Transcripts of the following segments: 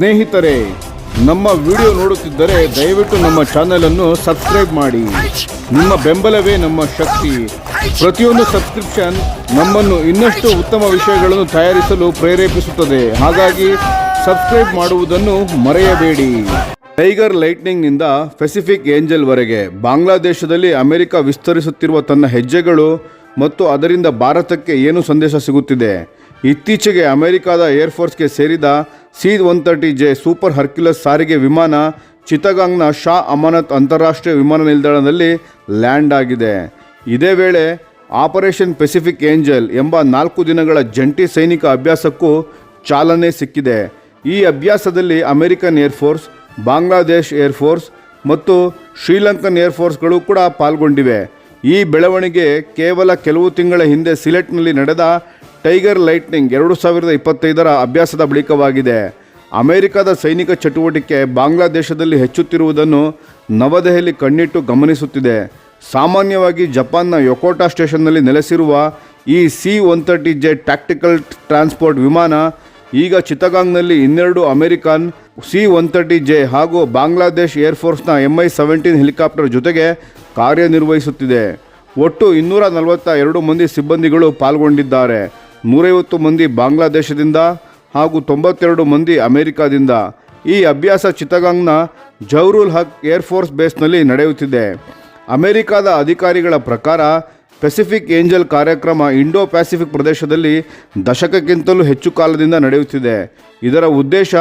ಸ್ನೇಹಿತರೆ, ನಮ್ಮ ವಿಡಿಯೋ ನೋಡುತ್ತಿದ್ದರೆ ದಯವಿಟ್ಟು ನಮ್ಮ ಚಾನೆಲ್ ಅನ್ನು ಸಬ್ಸ್ಕ್ರೈಬ್ ಮಾಡಿ. ನಿಮ್ಮ ಬೆಂಬಲವೇ ನಮ್ಮ ಶಕ್ತಿ. ಪ್ರತಿಯೊಂದು ಸಬ್ಸ್ಕ್ರಿಪ್ಷನ್ ನಮ್ಮನ್ನು ಇನ್ನಷ್ಟು ಉತ್ತಮ ವಿಷಯಗಳನ್ನು ತಯಾರಿಸಲು ಪ್ರೇರೇಪಿಸುತ್ತದೆ. ಹಾಗಾಗಿ ಸಬ್ಸ್ಕ್ರೈಬ್ ಮಾಡುವುದನ್ನು ಮರೆಯಬೇಡಿ. ಟೈಗರ್ ಲೈಟ್ನಿಂಗ್ನಿಂದ ಪೆಸಿಫಿಕ್ ಏಂಜಲ್ವರೆಗೆ ಬಾಂಗ್ಲಾದೇಶದಲ್ಲಿ ಅಮೆರಿಕ ವಿಸ್ತರಿಸುತ್ತಿರುವ ತನ್ನ ಹೆಜ್ಜೆಗಳು ಮತ್ತು ಅದರಿಂದ ಭಾರತಕ್ಕೆ ಏನು ಸಂದೇಶ ಸಿಗುತ್ತಿದೆ? ಇತ್ತೀಚೆಗೆ ಅಮೆರಿಕದ ಏರ್ಫೋರ್ಸ್ಗೆ ಸೇರಿದ C one thirty J super Hercules ಸಾರಿಗೆ ವಿಮಾನ ಚಿತ್ತಗಾಂಗ್ನ ಶಾ ಅಮಾನತ್ ಅಂತಾರಾಷ್ಟ್ರೀಯ ವಿಮಾನ ನಿಲ್ದಾಣದಲ್ಲಿ ಲ್ಯಾಂಡ್ ಆಗಿದೆ. ಇದೇ ವೇಳೆ ಆಪರೇಷನ್ ಪೆಸಿಫಿಕ್ ಏಂಜಲ್ ಎಂಬ ನಾಲ್ಕು ದಿನಗಳ ಜಂಟಿ ಸೈನಿಕ ಅಭ್ಯಾಸಕ್ಕೂ ಚಾಲನೆ ಸಿಕ್ಕಿದೆ. ಈ ಅಭ್ಯಾಸದಲ್ಲಿ ಅಮೆರಿಕನ್ ಏರ್ಫೋರ್ಸ್ ಬಾಂಗ್ಲಾದೇಶ್ ಏರ್ಫೋರ್ಸ್ ಮತ್ತು ಶ್ರೀಲಂಕನ್ ಏರ್ಫೋರ್ಸ್ಗಳು ಕೂಡ ಪಾಲ್ಗೊಂಡಿವೆ. ಈ ಬೆಳವಣಿಗೆ ಕೇವಲ ಕೆಲವು ತಿಂಗಳ ಹಿಂದೆ ಸಿಲೆಟ್ನಲ್ಲಿ ನಡೆದ ಟೈಗರ್ ಲೈಟ್ನಿಂಗ್ ಎರಡು ಸಾವಿರದ ಇಪ್ಪತ್ತೈದರ ಅಭ್ಯಾಸದ ಬಳಿಕವಾಗಿದೆ. ಅಮೆರಿಕದ ಸೈನಿಕ ಚಟುವಟಿಕೆ ಬಾಂಗ್ಲಾದೇಶದಲ್ಲಿ ಹೆಚ್ಚುತ್ತಿರುವುದನ್ನು ನವದೆಹಲಿ ಕಣ್ಣಿಟ್ಟು ಗಮನಿಸುತ್ತಿದೆ. ಸಾಮಾನ್ಯವಾಗಿ ಜಪಾನ್ನ ಯೊಕೋಟಾ ಸ್ಟೇಷನ್ನಲ್ಲಿ ನೆಲೆಸಿರುವ ಈ C one thirty J tactical transport ವಿಮಾನ ಈಗ ಚಿತ್ತಗಾಂಗ್ನಲ್ಲಿ ಇನ್ನೆರಡು American C one thirty J ಹಾಗೂ ಬಾಂಗ್ಲಾದೇಶ್ ಏರ್ಫೋರ್ಸ್ನ ಐ ಸೆವೆಂಟೀನ್ ಹೆಲಿಕಾಪ್ಟರ್ ಜೊತೆಗೆ ಕಾರ್ಯನಿರ್ವಹಿಸುತ್ತಿದೆ. ಒಟ್ಟು ಇನ್ನೂರ ನಲವತ್ತ ಎರಡು ಮಂದಿ ಸಿಬ್ಬಂದಿಗಳು ಪಾಲ್ಗೊಂಡಿದ್ದಾರೆ. ನೂರೈವತ್ತು ಮಂದಿ ಬಾಂಗ್ಲಾದೇಶದಿಂದ ಹಾಗೂ ತೊಂಬತ್ತೆರಡು ಮಂದಿ ಅಮೆರಿಕದಿಂದ ಈ ಅಭ್ಯಾಸ ಚಿತ್ತಗಾಂಗ್ನ ಜೌರುಲ್ ಹಕ್ ಏರ್ಫೋರ್ಸ್ ಬೇಸ್ನಲ್ಲಿ ನಡೆಯುತ್ತಿದೆ. ಅಮೆರಿಕಾದ ಅಧಿಕಾರಿಗಳ ಪ್ರಕಾರ ಪೆಸಿಫಿಕ್ ಏಂಜಲ್ ಕಾರ್ಯಕ್ರಮ ಇಂಡೋ ಪ್ಯಾಸಿಫಿಕ್ ಪ್ರದೇಶದಲ್ಲಿ ದಶಕಕ್ಕಿಂತಲೂ ಹೆಚ್ಚು ಕಾಲದಿಂದ ನಡೆಯುತ್ತಿದೆ. ಇದರ ಉದ್ದೇಶ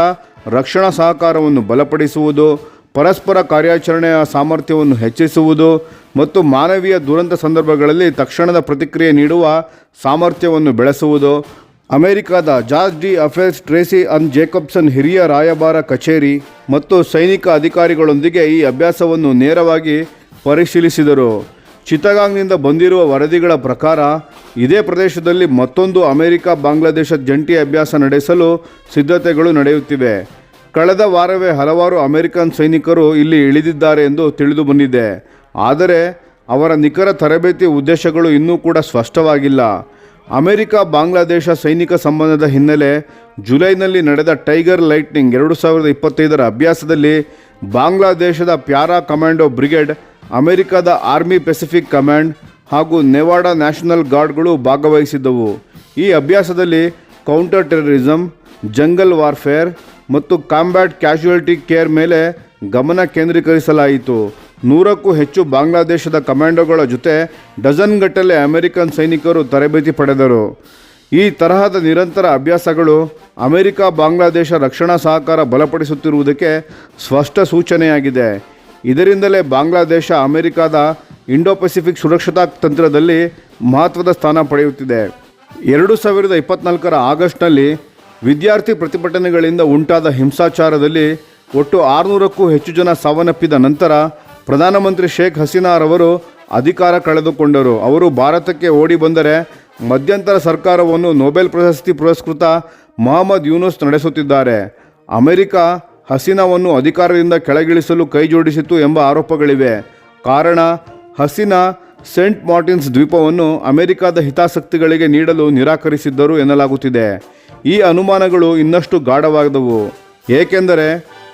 ರಕ್ಷಣಾ ಸಹಕಾರವನ್ನು ಬಲಪಡಿಸುವುದು ಪರಸ್ಪರ ಕಾರ್ಯಾಚರಣೆಯ ಸಾಮರ್ಥ್ಯವನ್ನು ಹೆಚ್ಚಿಸುವುದು ಮತ್ತು ಮಾನವೀಯ ದುರಂತ ಸಂದರ್ಭಗಳಲ್ಲಿ ತಕ್ಷಣದ ಪ್ರತಿಕ್ರಿಯೆ ನೀಡುವ ಸಾಮರ್ಥ್ಯವನ್ನು ಬೆಳೆಸುವುದು. ಅಮೆರಿಕದ chargé d'affaires Tracy Ann Jacobson ಹಿರಿಯ ರಾಯಭಾರ ಕಚೇರಿ ಮತ್ತು ಸೈನಿಕ ಅಧಿಕಾರಿಗಳೊಂದಿಗೆ ಈ ಅಭ್ಯಾಸವನ್ನು ನೇರವಾಗಿ ಪರಿಶೀಲಿಸಿದರು. ಚಿತ್ತಗಾಂಗ್ನಿಂದ ಬಂದಿರುವ ವರದಿಗಳ ಪ್ರಕಾರ, ಇದೇ ಪ್ರದೇಶದಲ್ಲಿ ಮತ್ತೊಂದು ಅಮೆರಿಕ ಬಾಂಗ್ಲಾದೇಶ ಜಂಟಿ ಅಭ್ಯಾಸ ನಡೆಸಲು ಸಿದ್ಧತೆಗಳು ನಡೆಯುತ್ತಿವೆ. ಕಳೆದ ವಾರವೇ ಹಲವಾರು ಅಮೆರಿಕನ್ ಸೈನಿಕರು ಇಲ್ಲಿ ಇಳಿದಿದ್ದಾರೆ ಎಂದು ತಿಳಿದು ಬಂದಿದೆ. ಆದರೆ ಅವರ ನಿಖರ ತರಬೇತಿ ಉದ್ದೇಶಗಳು ಇನ್ನೂ ಕೂಡ ಸ್ಪಷ್ಟವಾಗಿಲ್ಲ. ಅಮೆರಿಕ ಬಾಂಗ್ಲಾದೇಶ ಸೈನಿಕ ಸಂಬಂಧದ ಹಿನ್ನೆಲೆ ಜುಲೈನಲ್ಲಿ ನಡೆದ ಟೈಗರ್ ಲೈಟ್ನಿಂಗ್ ಎರಡು ಸಾವಿರದ ಇಪ್ಪತ್ತೈದರ ಅಭ್ಯಾಸದಲ್ಲಿ ಬಾಂಗ್ಲಾದೇಶದ ಪ್ಯಾರಾ ಕಮಾಂಡೋ ಬ್ರಿಗೇಡ್, ಅಮೆರಿಕದ ಆರ್ಮಿ ಪೆಸಿಫಿಕ್ ಕಮಾಂಡ್ ಹಾಗೂ ನೆವಾಡಾ ನ್ಯಾಷನಲ್ ಗಾರ್ಡ್ಗಳು ಭಾಗವಹಿಸಿದ್ದವು. ಈ ಅಭ್ಯಾಸದಲ್ಲಿ ಕೌಂಟರ್ ಟೆರರಿಸಮ್ ಜಂಗಲ್ ವಾರ್ಫೇರ್ ಮತ್ತು ಕಾಂಬ್ಯಾಟ್ ಕ್ಯಾಶುಯಾಲಿಟಿ ಕೇರ್ ಮೇಲೆ ಗಮನ ಕೇಂದ್ರೀಕರಿಸಲಾಯಿತು. ನೂರಕ್ಕೂ ಹೆಚ್ಚು ಬಾಂಗ್ಲಾದೇಶದ ಕಮಾಂಡೋಗಳ ಜೊತೆ ಡಜನ್ಗಟ್ಟಲೆ ಅಮೆರಿಕನ್ ಸೈನಿಕರು ತರಬೇತಿ ಪಡೆದರು. ಈ ತರಹದ ನಿರಂತರ ಅಭ್ಯಾಸಗಳು ಅಮೆರಿಕ ಬಾಂಗ್ಲಾದೇಶ ರಕ್ಷಣಾ ಸಹಕಾರ ಬಲಪಡಿಸುತ್ತಿರುವುದಕ್ಕೆ ಸ್ಪಷ್ಟ ಸೂಚನೆಯಾಗಿದೆ. ಇದರಿಂದಲೇ ಬಾಂಗ್ಲಾದೇಶ ಅಮೆರಿಕದ ಇಂಡೋ ಪೆಸಿಫಿಕ್ ಸುರಕ್ಷತಾ ತಂತ್ರದಲ್ಲಿ ಮಹತ್ವದ ಸ್ಥಾನ ಪಡೆಯುತ್ತಿದೆ. ಎರಡು ಸಾವಿರದ ಇಪ್ಪತ್ನಾಲ್ಕರ ಆಗಸ್ಟ್ನಲ್ಲಿ ವಿದ್ಯಾರ್ಥಿ ಪ್ರತಿಭಟನೆಗಳಿಂದ ಉಂಟಾದ ಹಿಂಸಾಚಾರದಲ್ಲಿ ಒಟ್ಟು ಆರುನೂರಕ್ಕೂ ಹೆಚ್ಚು ಜನ ಸಾವನ್ನಪ್ಪಿದ ನಂತರ ಪ್ರಧಾನಮಂತ್ರಿ ಶೇಖ್ ಹಸೀನಾರವರು ಅಧಿಕಾರ ಕಳೆದುಕೊಂಡರು. ಅವರು ಭಾರತಕ್ಕೆ ಓಡಿ ಬಂದರೆ ಮಧ್ಯಂತರ ಸರ್ಕಾರವನ್ನು ನೊಬೆಲ್ ಪ್ರಶಸ್ತಿ ಪುರಸ್ಕೃತ ಮೊಹಮ್ಮದ್ ಯೂನುಸ್ ನಡೆಸುತ್ತಿದ್ದಾರೆ. ಅಮೆರಿಕ ಹಸೀನಾವನ್ನು ಅಧಿಕಾರದಿಂದ ಕೆಳಗಿಳಿಸಲು ಕೈಜೋಡಿಸಿತು ಎಂಬ ಆರೋಪಗಳಿವೆ. ಕಾರಣ, ಹಸೀನಾ ಸೇಂಟ್ ಮಾರ್ಟಿನ್ಸ್ ದ್ವೀಪವನ್ನು ಅಮೆರಿಕದ ಹಿತಾಸಕ್ತಿಗಳಿಗೆ ನೀಡಲು ನಿರಾಕರಿಸಿದ್ದರು ಎನ್ನಲಾಗುತ್ತಿದೆ. ಈ ಅನುಮಾನಗಳು ಇನ್ನಷ್ಟು ಗಾಢವಾದವು. ಏಕೆಂದರೆ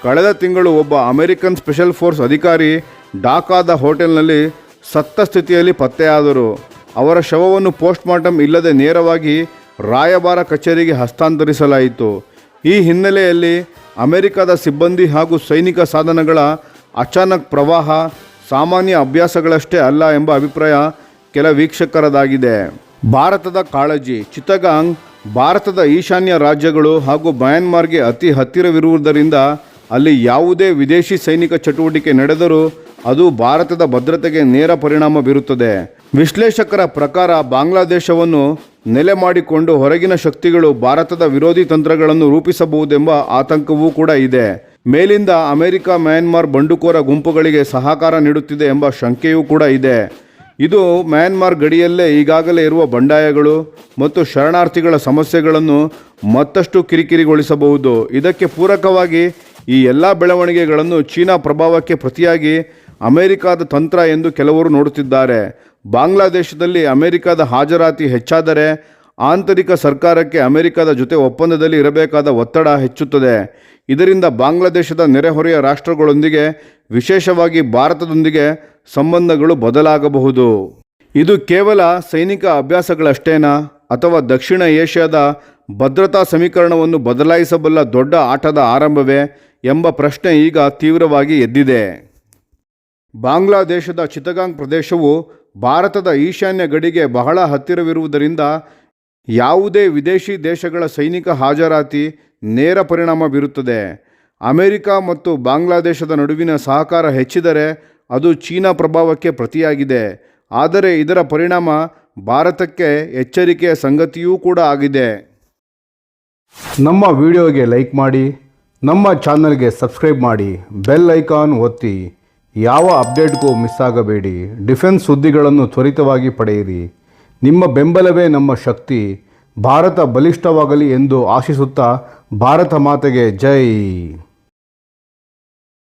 ಕಳೆದ ತಿಂಗಳು ಒಬ್ಬ ಅಮೆರಿಕನ್ ಸ್ಪೆಷಲ್ ಫೋರ್ಸ್ ಅಧಿಕಾರಿ ಡಾಕಾದ ಹೋಟೆಲ್ನಲ್ಲಿ ಸತ್ತ ಸ್ಥಿತಿಯಲ್ಲಿ ಪತ್ತೆಯಾದರು. ಅವರ ಶವವನ್ನು ಪೋಸ್ಟ್ಮಾರ್ಟಮ್ ಇಲ್ಲದೆ ನೇರವಾಗಿ ರಾಯಭಾರ ಕಚೇರಿಗೆ ಹಸ್ತಾಂತರಿಸಲಾಯಿತು. ಈ ಹಿನ್ನೆಲೆಯಲ್ಲಿ ಅಮೆರಿಕದ ಸಿಬ್ಬಂದಿ ಹಾಗೂ ಸೈನಿಕ ಸಾಧನಗಳ ಅಚಾನಕ್ ಪ್ರವಾಹ ಸಾಮಾನ್ಯ ಅಭ್ಯಾಸಗಳಷ್ಟೇ ಅಲ್ಲ ಎಂಬ ಅಭಿಪ್ರಾಯ ಕೆಲ ವೀಕ್ಷಕರದಾಗಿದೆ. ಭಾರತದ ಕಾಳಜಿ, ಚಿತ್ತಗಾಂಗ್ ಭಾರತದ ಈಶಾನ್ಯ ರಾಜ್ಯಗಳು ಹಾಗೂ ಮ್ಯಾನ್ಮಾರ್ಗೆ ಅತಿ ಹತ್ತಿರವಿರುವುದರಿಂದ ಅಲ್ಲಿ ಯಾವುದೇ ವಿದೇಶಿ ಸೈನಿಕ ಚಟುವಟಿಕೆ ನಡೆದರೂ ಅದು ಭಾರತದ ಭದ್ರತೆಗೆ ನೇರ ಪರಿಣಾಮ ಬೀರುತ್ತದೆ. ವಿಶ್ಲೇಷಕರ ಪ್ರಕಾರ ಬಾಂಗ್ಲಾದೇಶವನ್ನು ನೆಲೆ ಮಾಡಿಕೊಂಡು ಹೊರಗಿನ ಶಕ್ತಿಗಳು ಭಾರತದ ವಿರೋಧಿ ತಂತ್ರಗಳನ್ನು ರೂಪಿಸಬಹುದೆಂಬ ಆತಂಕವೂ ಕೂಡ ಇದೆ. ಮೇಲಿಂದ ಅಮೆರಿಕ, ಮ್ಯಾನ್ಮಾರ್ ಬಂಡುಕೋರ ಗುಂಪುಗಳಿಗೆ ಸಹಕಾರ ನೀಡುತ್ತಿದೆ ಎಂಬ ಶಂಕೆಯೂ ಕೂಡ ಇದೆ. ಇದು ಮ್ಯಾನ್ಮಾರ್ ಗಡಿಯಲ್ಲೇ ಈಗಾಗಲೇ ಇರುವ ಬಂಡಾಯಗಳು ಮತ್ತು ಶರಣಾರ್ಥಿಗಳ ಸಮಸ್ಯೆಗಳನ್ನು ಮತ್ತಷ್ಟು ಕಿರಿಕಿರಿಗೊಳಿಸಬಹುದು. ಇದಕ್ಕೆ ಪೂರಕವಾಗಿ ಈ ಎಲ್ಲ ಬೆಳವಣಿಗೆಗಳನ್ನು ಚೀನಾ ಪ್ರಭಾವಕ್ಕೆ ಪ್ರತಿಯಾಗಿ ಅಮೆರಿಕಾದ ತಂತ್ರ ಎಂದು ಕೆಲವರು ನೋಡುತ್ತಿದ್ದಾರೆ. ಬಾಂಗ್ಲಾದೇಶದಲ್ಲಿ ಅಮೆರಿಕದ ಹಾಜರಾತಿ ಹೆಚ್ಚಾದರೆ ಆಂತರಿಕ ಸರ್ಕಾರಕ್ಕೆ ಅಮೆರಿಕದ ಜೊತೆ ಒಪ್ಪಂದದಲ್ಲಿ ಇರಬೇಕಾದ ಒತ್ತಡ ಹೆಚ್ಚುತ್ತದೆ. ಇದರಿಂದ ಬಾಂಗ್ಲಾದೇಶದ ನೆರೆಹೊರೆಯ ರಾಷ್ಟ್ರಗಳೊಂದಿಗೆ, ವಿಶೇಷವಾಗಿ ಭಾರತದೊಂದಿಗೆ ಸಂಬಂಧಗಳು ಬದಲಾಗಬಹುದು. ಇದು ಕೇವಲ ಸೈನಿಕ ಅಭ್ಯಾಸಗಳಷ್ಟೇನಾ? ಅಥವಾ ದಕ್ಷಿಣ ಏಷ್ಯಾದ ಭದ್ರತಾ ಸಮೀಕರಣವನ್ನು ಬದಲಾಯಿಸಬಲ್ಲ ದೊಡ್ಡ ಆಟದ ಆರಂಭವೇ ಎಂಬ ಪ್ರಶ್ನೆ ಈಗ ತೀವ್ರವಾಗಿ ಎದ್ದಿದೆ. ಬಾಂಗ್ಲಾದೇಶದ ಚಿತಗಾಂಗ್ ಪ್ರದೇಶವು ಭಾರತದ ಈಶಾನ್ಯ ಗಡಿಗೆ ಬಹಳ ಹತ್ತಿರವಿರುವುದರಿಂದ ಯಾವುದೇ ವಿದೇಶಿ ದೇಶಗಳ ಸೈನಿಕ ಹಾಜರಾತಿ ನೇರ ಪರಿಣಾಮ ಬೀರುತ್ತದೆ. ಅಮೆರಿಕ ಮತ್ತು ಬಾಂಗ್ಲಾದೇಶದ ನಡುವಿನ ಸಹಕಾರ ಹೆಚ್ಚಿದರೆ ಅದು ಚೀನಾ ಪ್ರಭಾವಕ್ಕೆ ಪ್ರತಿಯಾಗಿದೆ. ಆದರೆ ಇದರ ಪರಿಣಾಮ ಭಾರತಕ್ಕೆ ಎಚ್ಚರಿಕೆಯ ಸಂಗತಿಯೂ ಕೂಡ ಆಗಿದೆ. ನಮ್ಮ ವಿಡಿಯೋಗೆ ಲೈಕ್ ಮಾಡಿ, ನಮ್ಮ ಚಾನಲ್ಗೆ ಸಬ್ಸ್ಕ್ರೈಬ್ ಮಾಡಿ, ಬೆಲ್ ಐಕಾನ್ ಒತ್ತಿ. ಯಾವ ಅಪ್ಡೇಟ್ಗೂ ಮಿಸ್ ಆಗಬೇಡಿ. ಡಿಫೆನ್ಸ್ ಸುದ್ದಿಗಳನ್ನು ತ್ವರಿತವಾಗಿ ಪಡೆಯಿರಿ. ನಿಮ್ಮ ಬೆಂಬಲವೇ ನಮ್ಮ ಶಕ್ತಿ. ಭಾರತ ಬಲಿಷ್ಠವಾಗಲಿ ಎಂದು ಆಶಿಸುತ್ತಾ, ಭಾರತ ಮಾತೆಗೆ ಜೈ.